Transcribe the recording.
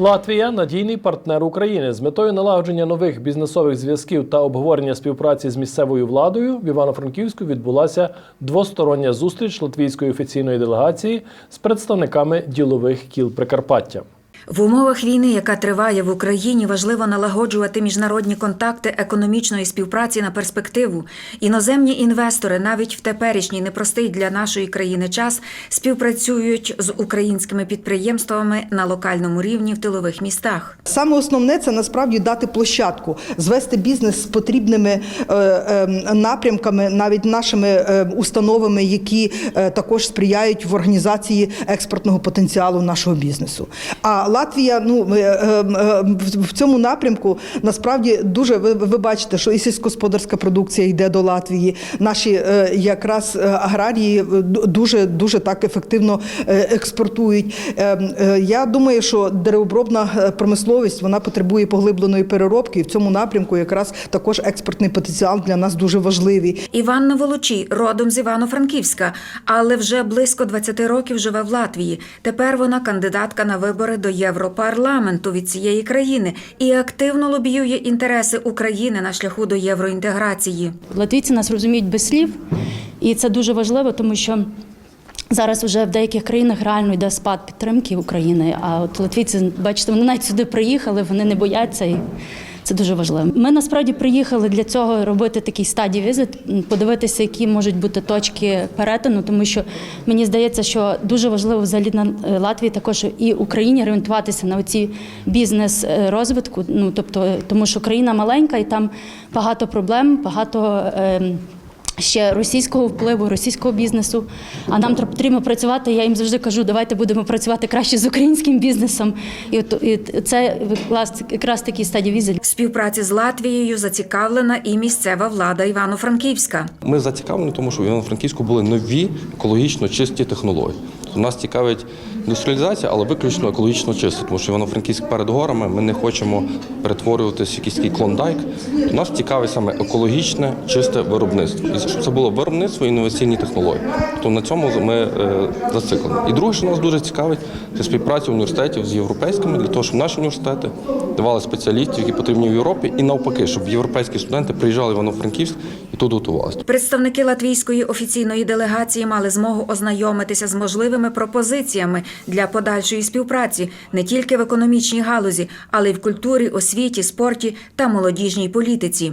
Латвія надійний партнер України з метою налагодження нових бізнесових зв'язків та обговорення співпраці з місцевою владою в Івано-Франківську відбулася двостороння зустріч латвійської офіційної делегації з представниками ділових кіл Прикарпаття. В умовах війни, яка триває в Україні, важливо налагоджувати міжнародні контакти економічної співпраці на перспективу. Іноземні інвестори навіть в теперішній непростий для нашої країни час співпрацюють з українськими підприємствами на локальному рівні в тилових містах. Саме основне це насправді дати площадку, звести бізнес з потрібними е, е, напрямками, навіть нашими е, установами, які е, також сприяють в організації експортного потенціалу нашого бізнесу. А Латвія, ну е, е, е, в- цьому напрямку насправді дуже ви, ви бачите, що і сільськогосподарська продукція йде до Латвії. Наші якраз аграрії дуже дуже так ефективно експортують. Я думаю, що деревообробна промисловість вона потребує поглибленої переробки, і в цьому напрямку якраз також експортний потенціал для нас дуже важливий. Іванна Волочій родом з Івано-Франківська, але вже близько 20 років живе в Латвії. Тепер вона кандидатка на вибори до Європарламенту від цієї країни і активно лобіює інтереси України на шляху до євроінтеграції. Латвійці нас розуміють без слів, і це дуже важливо, тому що зараз вже в деяких країнах реально йде спад підтримки України. А от латвійці, бачите, вони навіть сюди приїхали, вони не бояться. Це дуже важливо. Ми насправді приїхали для цього робити такий стадій візит, подивитися, які можуть бути точки перетину, тому що мені здається, що дуже важливо взагалі на е, Латвії також і Україні орієнтуватися на оці бізнес е, розвитку. Ну тобто, тому що країна маленька і там багато проблем, багато. Ще російського впливу, російського бізнесу. А нам тр- потрібно працювати. Я їм завжди кажу, давайте будемо працювати краще з українським бізнесом. І от і це якраз, якраз такий стадій візи. В співпраці з Латвією зацікавлена і місцева влада Івано-Франківська. Ми зацікавлені, тому що в Івано-Франківську були нові екологічно чисті технології. Тобто Нас цікавить індустріалізація, але виключно екологічно чисто, тому що Івано-Франківськ перед горами ми не хочемо перетворюватися в якийсь такий клондайк. Нас цікавить саме екологічне, чисте виробництво. І щоб це було виробництво і інноваційні технології. То на цьому ми е, зациклені. І друге, що нас дуже цікавить, це співпраця університетів з європейськими для того, щоб наші університети давали спеціалістів, які потрібні в Європі, і навпаки, щоб європейські студенти приїжджали в Івано-Франківськ тут готувалися. Представники латвійської офіційної делегації мали змогу ознайомитися з можливими пропозиціями для подальшої співпраці не тільки в економічній галузі, але й в культурі, освіті, спорті та молодіжній політиці.